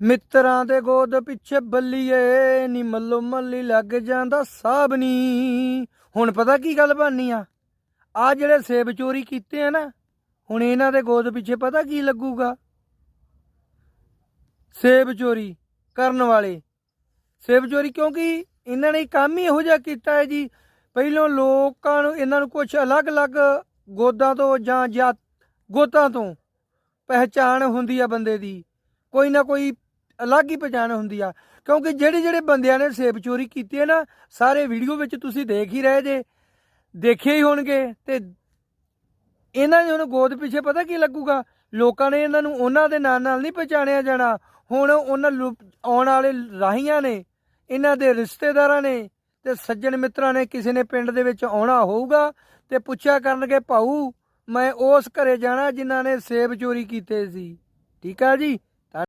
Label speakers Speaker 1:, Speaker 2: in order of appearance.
Speaker 1: ਮਿੱਤਰਾਂ ਦੇ ਗੋਦ ਪਿੱਛੇ ਬੱਲੀਏ ਨੀ ਮੱਲੋ ਮੱਲੀ ਲੱਗ ਜਾਂਦਾ ਸਾਬ ਨੀ ਹੁਣ ਪਤਾ ਕੀ ਗੱਲ ਬਣਨੀ ਆ? ਆ ਜਿਹੜੇ ਸੇਬ ਚੋਰੀ ਕੀਤੇ ਆ ਨਾ, ਹੁਣ ਇਹਨਾਂ ਦੇ ਗੋਦ ਪਿੱਛੇ ਪਤਾ ਕੀ ਲੱਗੂਗਾ? ਸੇਬ ਚੋਰੀ ਕਰਨ ਵਾਲੇ। ਸੇਬ ਚੋਰੀ ਕਿਉਂਕਿ ਇਹਨਾਂ ਨੇ ਕੰਮ ਹੀ ਇਹੋ ਜਿਹਾ ਕੀਤਾ ਹੈ ਜੀ। ਪਹਿਲੋਂ ਲੋਕਾਂ ਨੂੰ ਇਹਨਾਂ ਨੂੰ ਕੁਝ ਅਲੱਗ-ਅਲੱਗ ਗੋਦਾਂ ਤੋਂ ਜਾਂ ਜਾਂ ਗੋਤਾਂ ਤੋਂ ਪਹਿਚਾਣ ਹੁੰਦੀ ਆ ਬੰਦੇ ਦੀ। ਕੋਈ ਨਾ ਕੋਈ ਅਲੱਗ ਹੀ ਪਛਾਣ ਹੁੰਦੀ ਆ। ਕਿਉਂਕਿ ਜਿਹੜੇ ਜਿਹੜੇ ਬੰਦਿਆਂ ਨੇ ਸੇਬ ਚੋਰੀ ਕੀਤੀ ਹੈ ਨਾ, ਸਾਰੇ ਵੀਡੀਓ ਵਿੱਚ ਤੁਸੀਂ ਦੇਖ ਹੀ ਰਹੇ ਜੇ। ਦੇਖੇ ਹੀ ਹੋਣਗੇ ਤੇ ਇਹਨਾਂ ਨੇ ਹੁਣ ਗੋਦ ਪਿੱਛੇ ਪਤਾ ਕੀ ਲੱਗੂਗਾ? ਲੋਕਾਂ ਨੇ ਇਹਨਾਂ ਨੂੰ ਉਹਨਾਂ ਦੇ ਨਾਂ ਨਾਲ ਨਹੀਂ ਪਛਾਣਿਆ ਜਾਣਾ। ਹੁਣ ਉਹਨਾਂ ਲੁ- ਆਉਣ ਵਾਲੇ ਰਾਹੀਆਂ ਨੇ, ਇਹਨਾਂ ਦੇ ਰਿਸ਼ਤੇਦਾਰਾਂ ਨੇ ਤੇ ਸੱਜਣ ਮਿੱਤਰਾਂ ਨੇ ਕਿਸੇ ਨੇ ਪਿੰਡ ਦੇ ਵਿੱਚ ਆਉਣਾ ਹੋਊਗਾ ਤੇ ਪੁੱਛਿਆ ਕਰਨਗੇ, ਭਾਊ, ਮੈਂ ਉਸ ਘਰੇ ਜਾਣਾ ਜਿਨ੍ਹਾਂ ਨੇ ਸੇਬ ਚੋਰੀ ਕੀਤੇ ਸੀ। ਠੀਕ ਆ ਜੀ?